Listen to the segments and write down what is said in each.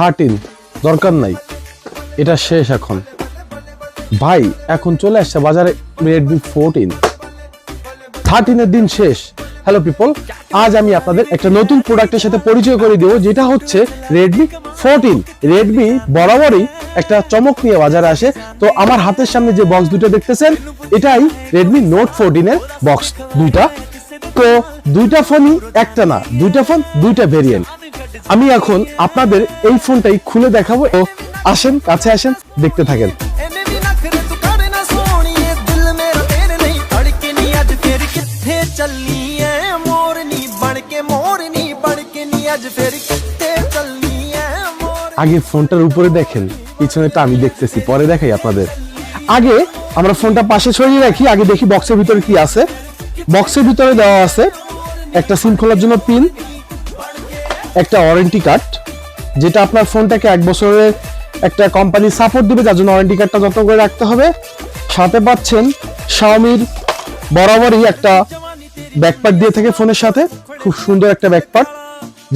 Thirteen দরকার নাই। এটা শেষ এখন। ভাই, এখন চলে আসছে বাজারে রেডমি ফোরটিন থার্টিনের দিন শেষ। হ্যালো পিপল আজ আমি আপনাদের একটা নতুন প্রোডাক্টের সাথে পরিচয় করে দেবো, যেটা হচ্ছে রেডমি ফোরটিন রেডমি বরাবরই একটা চমক নিয়ে বাজারে আসে। তো আমার হাতের সামনে যে বক্স দুটো দেখতেছেন, এটাই রেডমি নোট ফোরটিনের বক্স দুইটা। তো দুইটা ফোনই একটা না, দুইটা ফোন দুইটা ভেরিয়েন্ট আমি এখন আপনাদের এই ফোনটাই খুলে দেখাবো। ও আসেন কাছে আসেন দেখতে থাকেন। আগে ফোনটার উপরে দেখেন পিছনেটা আমি দেখতেছি পরে দেখাই আপনাদের। আগে আমরা ফোনটা পাশে সরিয়ে রাখি আগে দেখি বক্সের ভিতরে কি আছে। বক্সের ভিতরে দেওয়া আছে একটা সিম খোলার জন্য পিন একটা ওয়ারেন্টি কার্ড যেটা আপনার ফোনটাকে এক বছরের একটা কোম্পানি সাপোর্ট দিবে, যার জন্য ওয়ারেন্টি কার্ডটা যত্ন করে রাখতে হবে। সাথে পাচ্ছেন শাওমির বরাবরই একটা ব্যাকপার্ট দিয়ে থাকে ফোনের সাথে, খুব সুন্দর একটা ব্যাকপার্ট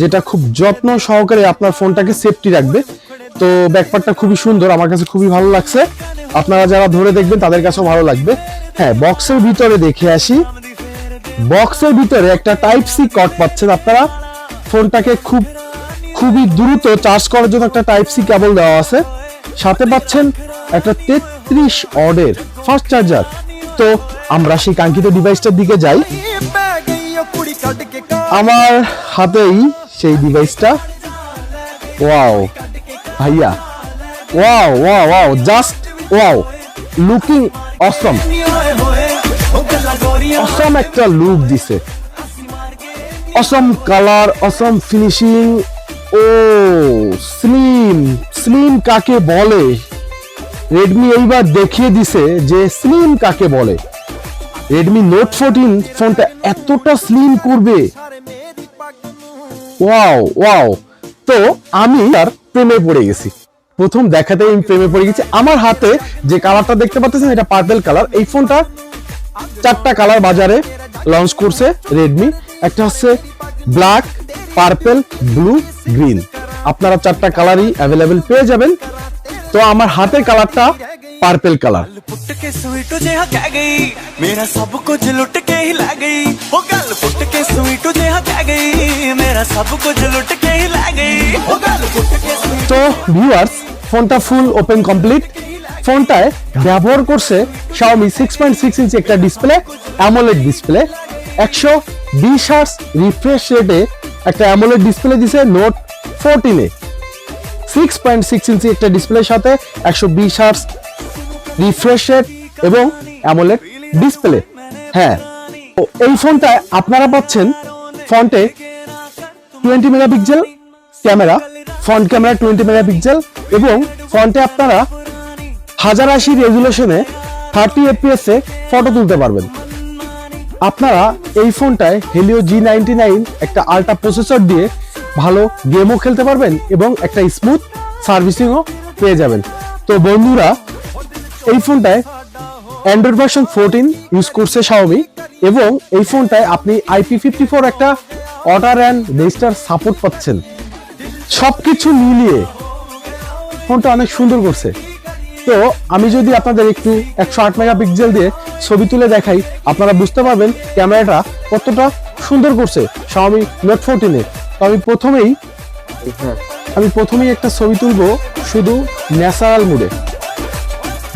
যেটা খুব যত্ন সহকারে আপনার ফোনটাকে সেফটি রাখবে। তো ব্যাকপার্টটা খুবই সুন্দর, আমার কাছে খুবই ভালো লাগছে। আপনারা যারা ধরে দেখবেন, তাদের কাছেও ভালো লাগবে। হ্যাঁ বক্সের ভিতরে দেখে আসি। বক্সের ভিতরে একটা টাইপ সি কট পাচ্ছেন আপনারা। ফোনটাকে খুব খুবই দ্রুত চার্জ করার জন্য একটা টাইপ সি কেবল দেওয়া আছে। সাথে পাচ্ছেন একটা তেত্রিশ অর্ডের ফাস্ট চার্জার তো আমরা সেই কাঙ্ক্ষিত ডিভাইসটার দিকে যাই। আমার হাতেই সেই ডিভাইসটা ওয়াও ভাইয়া wow wow wow just wow looking awesome awesome একটা লুক দিছে। অসম কালার, অসম ফিনিশিং ও স্লিম স্লিম কাকে বলে? রেডমি এইবার দেখিয়ে দিছে যে স্লিম কাকে বলে। রেডমি নোট ফোরটিন ফোনটা এতটা স্লিম করবে। ওয়াও ওয়াও তো আমি আর প্রেমে পড়ে গেছি। প্রথম দেখাতে আমি প্রেমে পড়ে গেছি। আমার হাতে যে কালারটা দেখতে পাচ্ছেন, এটা পার্পেল কালার এই ফোনটা চারটা কালার বাজারে লঞ্চ করছে রেডমি একটা হচ্ছে ব্ল্যাক পার্পেল ব্লু গ্রিন। আপনারা চারটা কালারই অ্যাভেলেবেল পেয়ে যাবেন। তো আমার হাতের কালারটা পার্পেল কালার। তো ভিউয়ার্স ফোনটা ফুল ওপেন কমপ্লিট ফোনটায় ব্যবহার করছে Xiaomi six point six inch একটা ডিসপ্লে অ্যামোলেড ডিসপ্লে একশো বিশ হার্স রিফ্রেশ রেটে একটা অ্যামোলেড ডিসপ্লে দিছে নোট ফোরটিনে সিক্স পয়েন্ট সিক্স ইঞ্চি একটা ডিসপ্লের সাথে একশো বিশ হার্স রিফ্রেশ রেট এবং অ্যামোলেড ডিসপ্লে হ্যাঁ এই ফোনটায় আপনারা পাচ্ছেন ফন্টে twenty megapixel camera front camera twenty megapixel এবং ফ্রন্টে আপনারা হাজার আশি রেজুলেশনে থার্টি এফপিএস ফটো তুলতে পারবেন। আপনারা এই ফোনটায় হেলিও জি নাইনটি নাইন একটা আল্ট্রা প্রসেসর দিয়ে ভালো গেমও খেলতে পারবেন এবং একটা স্মুথ সার্ভিসিংও পেয়ে যাবেন। তো বন্ধুরা, এই ফোনটায় অ্যান্ড্রয়েড ভার্সন ফোরটিন ইউজ করছে শাওমি এবং এই ফোনটায় আপনি আইপি ফিফটি ফোর একটা অর্ডার অ্যান্ড রেজিস্টার সাপোর্ট পাচ্ছেন। সব কিছু মিলিয়ে ফোনটা অনেক সুন্দর করছে। তো আমি যদি আপনাদের একটু একশো আট মেগাপিক্সেল দিয়ে ছবি তুলে দেখাই আপনারা বুঝতে পারবেন ক্যামেরাটা কতটা সুন্দর করছে Xiaomi নোট ফোরটিনে তো আমি প্রথমেই আমি প্রথমেই একটা ছবি তুলবো শুধু ন্যাচারাল মুডে।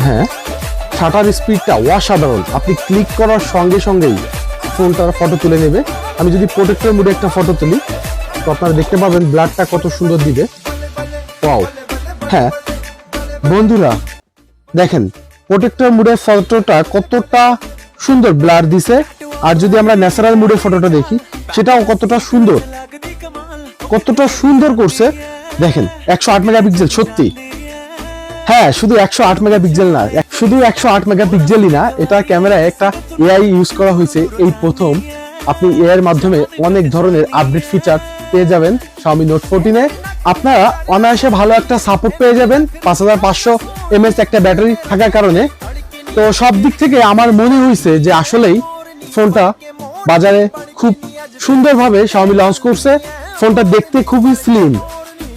হ্যাঁ শাটার স্পিডটা অসাধারণ। আপনি ক্লিক করার সঙ্গে সঙ্গেই ফোনটার ফটো তুলে নেবে। আমি যদি প্রোটেক্টর মুডে একটা ফটো তুলি তো আপনারা দেখতে পাবেন ব্লাডটা কত সুন্দর দিবে। ওয়াও হ্যাঁ বন্ধুরা দেখেন প্রোটেক্টর মুডে ফটোটা কতটা সুন্দর ব্লার দিছে। আর যদি আমরা ন্যাচারাল মুডে ফটোটা দেখি, সেটাও কতটা সুন্দর। কতটা সুন্দর করছে। দেখেন, একশো আট মেগাপিক্সেল সত্যি। হ্যাঁ শুধু একশো আট মেগাপিক্সেল না শুধু একশো আট মেগাপিক্সেলই না, এটা ক্যামেরায় একটা এআই ইউজ করা হয়েছে এই প্রথম। আপনি এআইয়ের মাধ্যমে অনেক ধরনের আপডেট ফিচার পেয়ে যাবেন স্বামী নোট ফোরটিনে আপনারা অনায়াসে ভালো একটা সাপোর্ট পেয়ে যাবেন, পাঁচ হাজার পাঁচশো এমএস একটা ব্যাটারি থাকার কারণে। তো সব দিক থেকে আমার মনে হয়েছে যে আসলেই ফোনটা বাজারে খুব সুন্দরভাবে Xiaomi লঞ্চ করছে। ফোনটা দেখতে খুবই স্লিম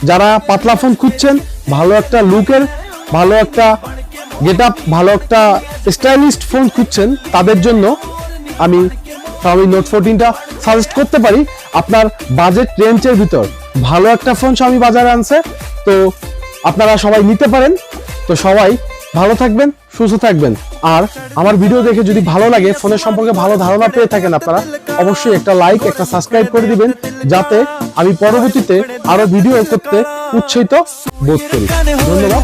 যারা পাতলা ফোন খুঁজছেন, ভালো একটা লুকের ভালো একটা গেট আপ ভালো একটা স্টাইলিস্ট ফোন খুঁজছেন, তাদের জন্য আমি Xiaomi নোট ফোরটিনটা সাজেস্ট করতে পারি। আপনার বাজেট রেঞ্জের ভিতর ভালো একটা ফোন Xiaomi বাজারে আনছে। তো আপনারা সবাই নিতে পারেন। তো সবাই ভালো থাকবেন, সুস্থ থাকবেন। আর আমার ভিডিও দেখে যদি ভালো লাগে, ফোনের সম্পর্কে ভালো ধারণা পেয়ে থাকেন আপনারা, অবশ্যই একটা লাইক একটা সাবস্ক্রাইব করে দিবেন, যাতে আমি পরবর্তীতে আরও ভিডিও করতে উৎসাহিত বোধ করি। ধন্যবাদ।